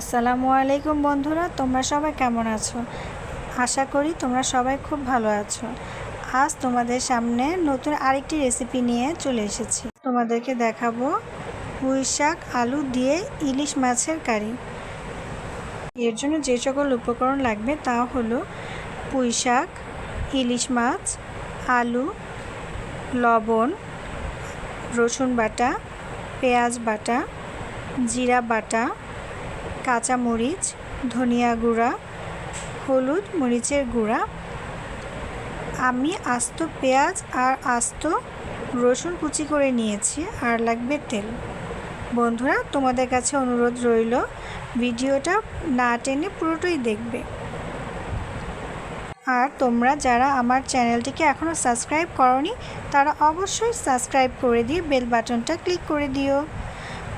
আসসালামু আলাইকুম বন্ধুরা, তোমরা সবাই কেমন আছো? আশা করি তোমরা সবাই খুব ভালো আছো। আজ তোমাদের সামনে নতুন আরেকটি রেসিপি নিয়ে চলে এসেছি। তোমাদেরকে দেখাবো পুঁই শাক, আলু দিয়ে ইলিশ মাছের কারি। এর জন্য যে সকল উপকরণ লাগবে তা হলো পুঁই শাক, ইলিশ মাছ, আলু, লবণ, রসুন বাটা, পেঁয়াজ বাটা, জিরা বাটা কাঁচা মরিচ ধনিয়া গুঁড়া, হলুদ মরিচের গুঁড়া, আমি আস্ত পেঁয়াজ আর আস্ত রসুন কুচি করে নিয়েছি আর লাগবে তেল। বন্ধুরা, তোমাদের কাছে অনুরোধ রইল, ভিডিওটা না টেনে পুরোটাই দেখবে। আর তোমরা যারা আমার চ্যানেলটিকে এখনও সাবস্ক্রাইব করনি, তারা অবশ্যই সাবস্ক্রাইব করে দিয়ে বেল বাটনটা ক্লিক করে দিও।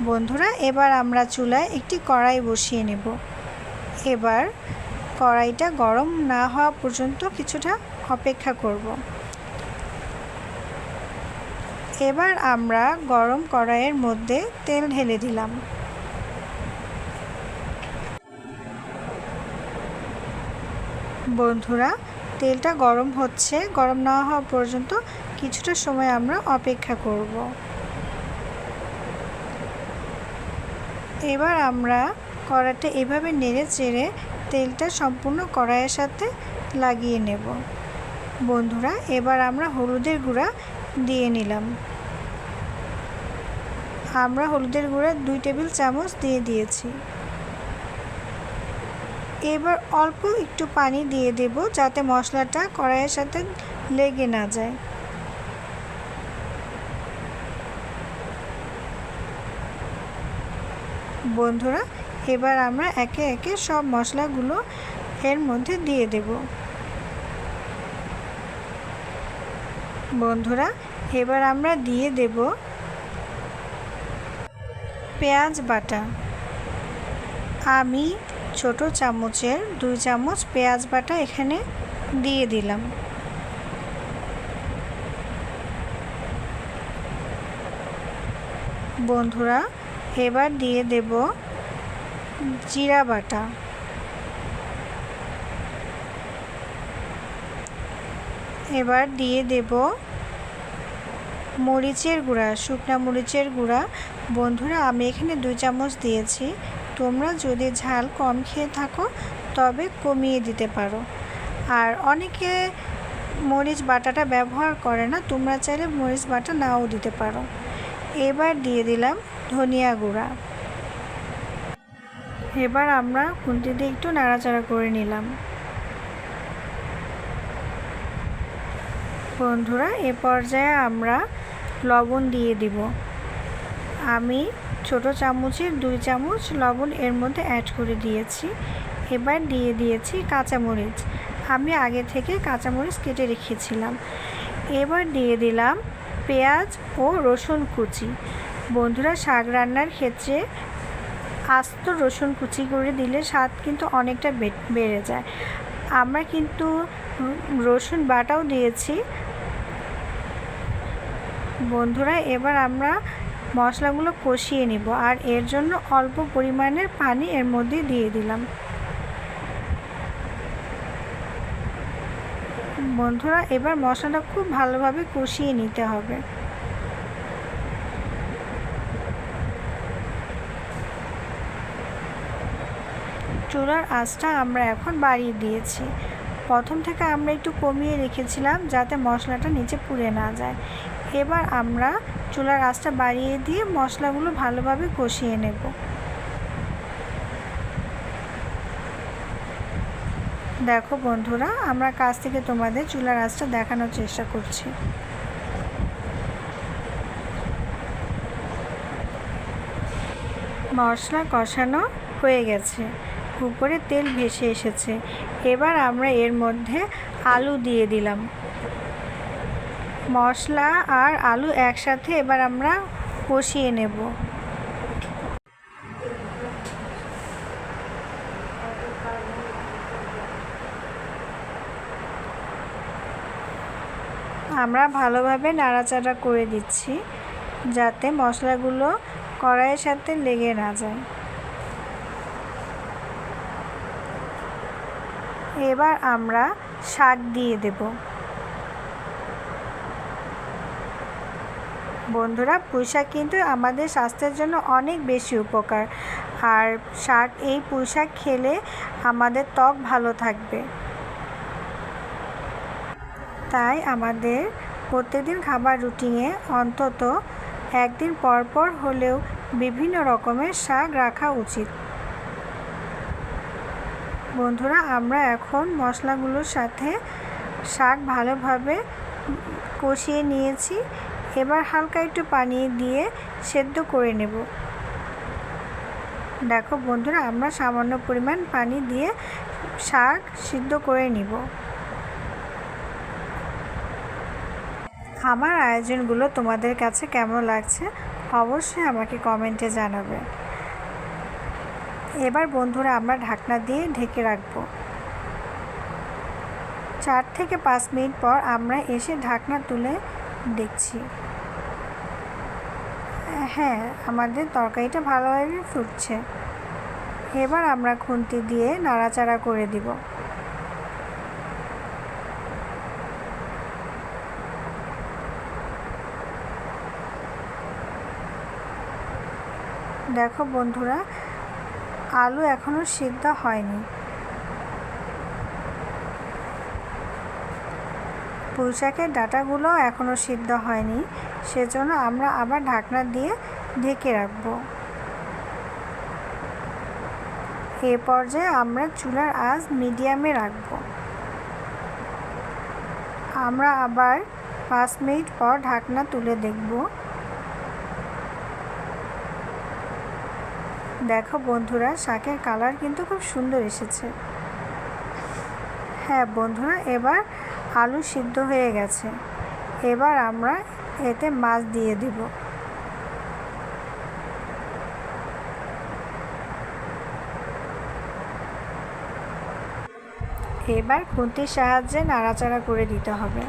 বন্ধুরা, এবার আমরা চুলায় একটি কড়াই বসিয়ে নেব। এবার কড়াইটা গরম না হওয়া পর্যন্ত কিছুটা অপেক্ষা করব। এবার আমরা গরম কড়াইয়ের মধ্যে তেল ঢেলে দিলাম। বন্ধুরা, তেলটা গরম হচ্ছে, গরম না হওয়া পর্যন্ত কিছুটা সময় আমরা অপেক্ষা করব। এবার আমরা কড়াটা এভাবে নেড়ে চেড়ে তেলটা সম্পূর্ণ কড়াইয়ের সাথে লাগিয়ে নেব। বন্ধুরা, এবার আমরা হলুদের গুঁড়া দিয়ে নিলাম। আমরা হলুদের গুঁড়া দুই টেবিল চামচ দিয়ে দিয়েছি। এবার অল্প একটু পানি দিয়ে দেব যাতে মশলাটা কড়াইয়ের সাথে লেগে না যায়। বন্ধুরা, এবার আমরা একে একে সব মশলাগুলো এর মধ্যে দিয়ে দেব। বন্ধুরা, এবার আমরা দিয়ে দেব পেঁয়াজ বাটা। আমি ছোট চামচের দুই চামচ পেঁয়াজ বাটা এখানে দিয়ে দিলাম। বন্ধুরা এবার দিয়ে দেব জিরা বাটা। এবার দিয়ে দেব মরিচের গুঁড়া, শুকনা মরিচের গুঁড়া। বন্ধুরা, আমি এখানে দুই চামচ দিয়েছি। তোমরা যদি ঝাল কম খেয়ে থাকো, তবে কমিয়ে দিতে পারো। আর অনেকে মরিচ বাটাটা ব্যবহার করে না, তোমরা চাইলে মরিচ বাটা নাও দিতে পারো। এবার দিয়ে দিলাম ধনিয়া গুঁড়া। এবার আমরা খুন্তি দিয়ে একটু নাড়াচাড়া করে নিলাম। বন্ধুরা, এ পর্যায়ে আমরা লবণ দিয়ে দিব। আমি ছোট চামচের দুই চামচ লবণ এর মধ্যে অ্যাড করে দিয়েছি। এবার দিয়ে দিয়েছি কাঁচামরিচ। আমি আগে থেকে কাঁচামরিচ কেটে রেখেছিলাম। এবার দিয়ে দিলাম পেঁয়াজ ও রসুন কুচি। বন্ধুরা শাক রান্নার ক্ষেত্রে আস্ত রসুন কুচি করে দিলে স্বাদ কিন্তু অনেকটা বেড়ে যায়। আমরা কিন্তু রসুন বাটাও দিয়েছি। বন্ধুরা, এবার আমরা মশলাগুলো কষিয়ে নিব আর এর জন্য অল্প পরিমাণের পানি এর মধ্যে দিয়ে দিলাম। বন্ধুরা, এবার মশলাটা খুব ভালোভাবে কষিয়ে নিতে হবে। চুলার আঁচটা আমরা এখন বাড়িয়ে দিয়েছি। প্রথম থেকে আমরা একটু কমিয়ে রেখেছিলাম যাতে মশলাটা নিচে পুড়ে না যায়। এবার আমরা চুলার আঁচটা বাড়িয়ে দিয়ে মশলাগুলো ভালোভাবে কষিয়ে নেব। দেখো বন্ধুরা, আমরা কাছ থেকে তোমাদের চুলার আঁচটা দেখানোর চেষ্টা করছি। মশলা কষানো হয়ে গেছে। উপরে তেল ভেসে এসেছে। এবার আমরা এর মধ্যে আলু দিয়ে দিলাম। মশলা আর আলু একসাথে এবার আমরা কষিয়ে নেব। আমরা ভালোভাবে নাড়াচাড়া করে দিচ্ছি যাতে মশলাগুলো কড়াইয়ের সাথে লেগে না যায়। এবার আমরা শাক দিয়ে দেব। বন্ধুরা, পুঁই শাক কিন্তু আমাদের স্বাস্থ্যের জন্য অনেক বেশি উপকার। আর শাক, এই পুঁই শাক খেলে আমাদের ত্বক ভালো থাকবে। তাই আমাদের প্রত্যেকদিন খাবার রুটিনে অন্তত একদিন পর পর হলেও বিভিন্ন রকমের শাক রাখা উচিত। বন্ধুরা, আমরা এখন মশলাগুলোর সাথে শাক ভালোভাবে কষিয়ে নিয়েছি। এবার হালকা একটু পানি দিয়ে সেদ্ধ করে নেব। দেখো বন্ধুরা, আমরা সামান্য পরিমাণ পানি দিয়ে শাক সিদ্ধ করে নিব। আমার আয়োজনগুলো তোমাদের কাছে কেমন লাগছে অবশ্যই আমাকে কমেন্টে জানাবে। এবার বন্ধুরা আমরা ঢাকনা দিয়ে ঢেকে রাখব। চার থেকে পাঁচ মিনিট পর আমরা এসে ঢাকনা তুলে দেখছি। হ্যাঁ আমাদের তরকারিটা ভালোভাবে ফুটছে। এবার আমরা খুন্তি দিয়ে নাড়াচাড়া করে দিব। দেখো বন্ধুরা আলু এখনও সিদ্ধ হয়নি। পুঁইশাকের ডাটাগুলো এখনও সিদ্ধ হয়নি, সেজন্য আমরা আবার ঢাকনা দিয়ে ঢেকে রাখব। এ পর্যায়ে আমরা চুলার আঁচ মিডিয়ামে রাখব। আমরা আবার পাঁচ মিনিট পর ঢাকনা তুলে দেখব। দেখো বন্ধুরা, শাকের কালার কিন্তু খুব সুন্দর এসেছে। হ্যাঁ বন্ধুরা, এবার আলু সিদ্ধ হয়ে গেছে। এবার আমরা এতে মাছ দিয়ে দেব। এবার খুন্তির সাহায্যে নাড়াচাড়া করে দিতে হবে।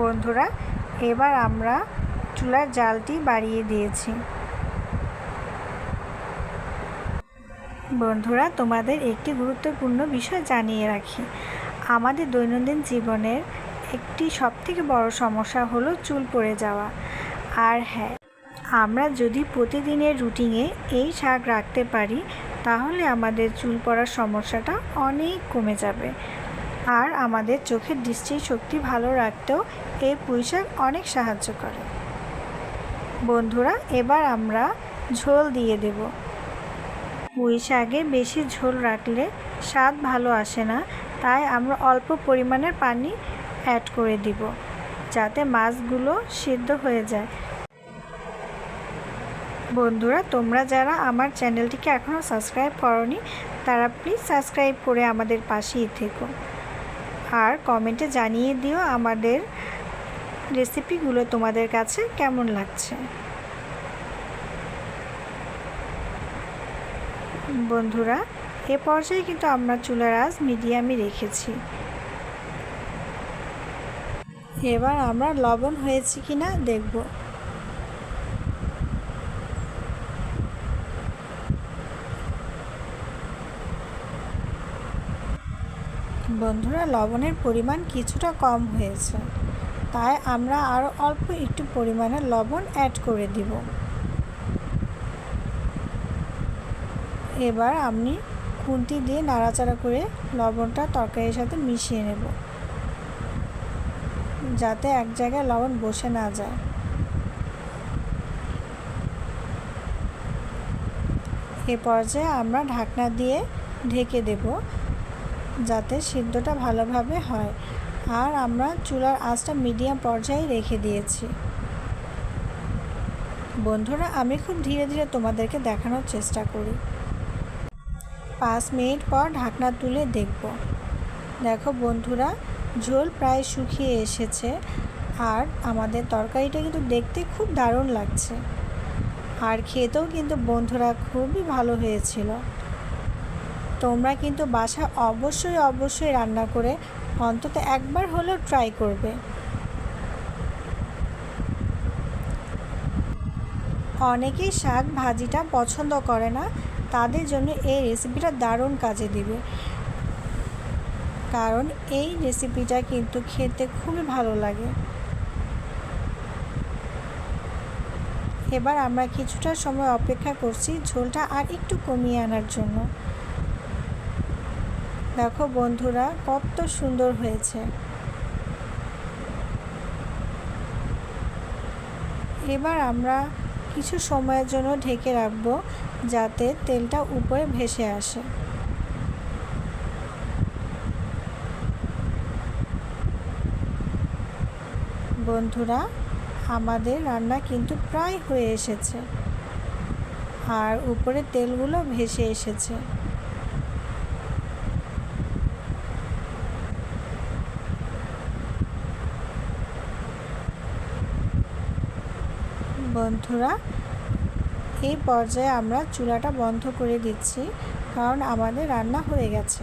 বন্ধুরা, এবার আমরা চুলার জালটি বাড়িয়ে দিয়েছি। বন্ধুরা, তোমাদের একটি গুরুত্বপূর্ণ বিষয় জানিয়ে রাখি। আমাদের দৈনন্দিন জীবনের একটি সবথেকে বড় সমস্যা হলো চুল পড়ে যাওয়া। আর হ্যাঁ আমরা যদি প্রতিদিনের রুটিনে এই শাক রাখতে পারি, তাহলে আমাদের চুল পড়ার সমস্যাটা অনেক কমে যাবে। আর আমাদের চোখের দৃষ্টির শক্তি ভালো রাখতেও এই পুঁই শাক অনেক সাহায্য করে। বন্ধুরা, এবার আমরা ঝোল দিয়ে দেব। পুঁই শাকে বেশি ঝোল রাখলে স্বাদ ভালো আসে না, তাই আমরা অল্প পরিমাণের পানি অ্যাড করে দিব, যাতে মাছগুলো সিদ্ধ হয়ে যায়। বন্ধুরা, তোমরা যারা আমার চ্যানেলটিকে এখনও সাবস্ক্রাইব করনি, তারা প্লিজ সাবস্ক্রাইব করে আমাদের পাশেই থেকো। আর কমেন্টে জানিয়ে দিও আমাদের রেসিপিগুলো তোমাদের কাছে কেমন লাগছে। বন্ধুরা, এ পর্যায়ে কিন্তু আমরা চুলার আজ মিডিয়ামে রেখেছি। এবার আমরা লবণ হয়েছে কি না দেখব। বন্ধুরা, লবণের পরিমাণ কিছুটা কম হয়েছে। তাই আমরা আরও অল্প একটু পরিমাণে লবণ অ্যাড করে দিব। এবার আমি খুন্তি দিয়ে নাড়াচাড়া করে লবণটা তরকারির সাথে মিশিয়ে নেব। যাতে এক জায়গায় লবণ বসে না যায়। এ পর্যায়ে আমরা ঢাকনা দিয়ে ঢেকে দেব। যাতে সিদ্ধটা ভালোভাবে হয়। আর আমরা চুলার আঁচটা মিডিয়াম পর্যায়ে রেখে দিয়েছি। বন্ধুরা, আমি খুব ধীরে ধীরে তোমাদেরকে দেখানোর চেষ্টা করি। পাঁচ মিনিট পর ঢাকনা তুলে দেখব। দেখো বন্ধুরা, ঝোল প্রায় শুকিয়ে এসেছে। আর আমাদের তরকারিটা কিন্তু দেখতে খুব দারুণ লাগছে। আর খেতেও কিন্তু বন্ধুরা খুবই ভালো হয়েছিল। তোমরা কিন্তু বাসা অবশ্যই অবশ্যই রান্না করে অন্তত একবার হলেও ট্রাই করবে। অনেকেই শাক ভাজিটা পছন্দ করে না, তাদের জন্য এই রেসিপিটা দারুণ কাজে দিবে। কারণ এই রেসিপিটা কিন্তু খেতে খুবই ভালো লাগে। এবার আমরা কিছুটা সময় অপেক্ষা করছি ঝোলটা আর একটু কমিয়ে আনার জন্য। দেখো বন্ধুরা, কত সুন্দর হয়েছে। এবার আমরা কিছু সময়ের জন্য ঢেকে রাখব, যাতে তেলটা উপরে ভেসে আসে। বন্ধুরা, আমাদের রান্না কিন্তু প্রায় হয়ে এসেছে। আর উপরে তেলগুলো ভেসে এসেছে। বন্ধুরা, এই পর্যায়ে আমরা চুলাটা বন্ধ করে দিচ্ছি, কারণ আমাদের রান্না হয়ে গেছে।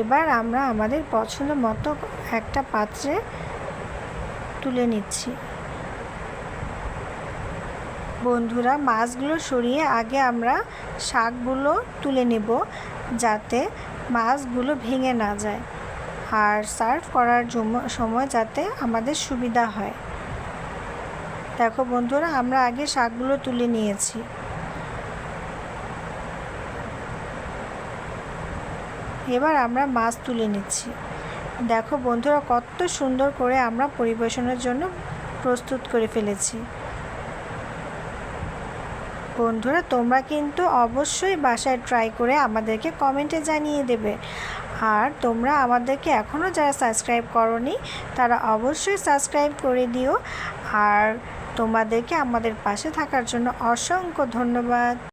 এবার আমরা আমাদের পছন্দ মতো একটা পাত্রে তুলে নিচ্ছি। বন্ধুরা, মাছগুলো সরিয়ে আগে আমরা শাকগুলো তুলে নেব, যাতে মাছগুলো ভেঙে না যায়, আর সার্ভ করার সময় যাতে আমাদের সুবিধা হয়। দেখো বন্ধুরা, আমরা আগে শাকগুলো তুলে নিয়েছি। এবার আমরা মাছ তুলে নিচ্ছি। দেখো বন্ধুরা, কত সুন্দর করে আমরা পরিবেশনের জন্য প্রস্তুত করে ফেলেছি। বন্ধুরা, তোমরা কিন্তু অবশ্যই বাসায় ট্রাই করে আমাদেরকে কমেন্টে জানিয়ে দেবে। আর তোমরা আমাদেরকে এখনও যারা সাবস্ক্রাইব করনি, তারা অবশ্যই সাবস্ক্রাইব করে দিও। আর তোমাদেরকে আমাদের পাশে থাকার জন্য অসংখ্য ধন্যবাদ।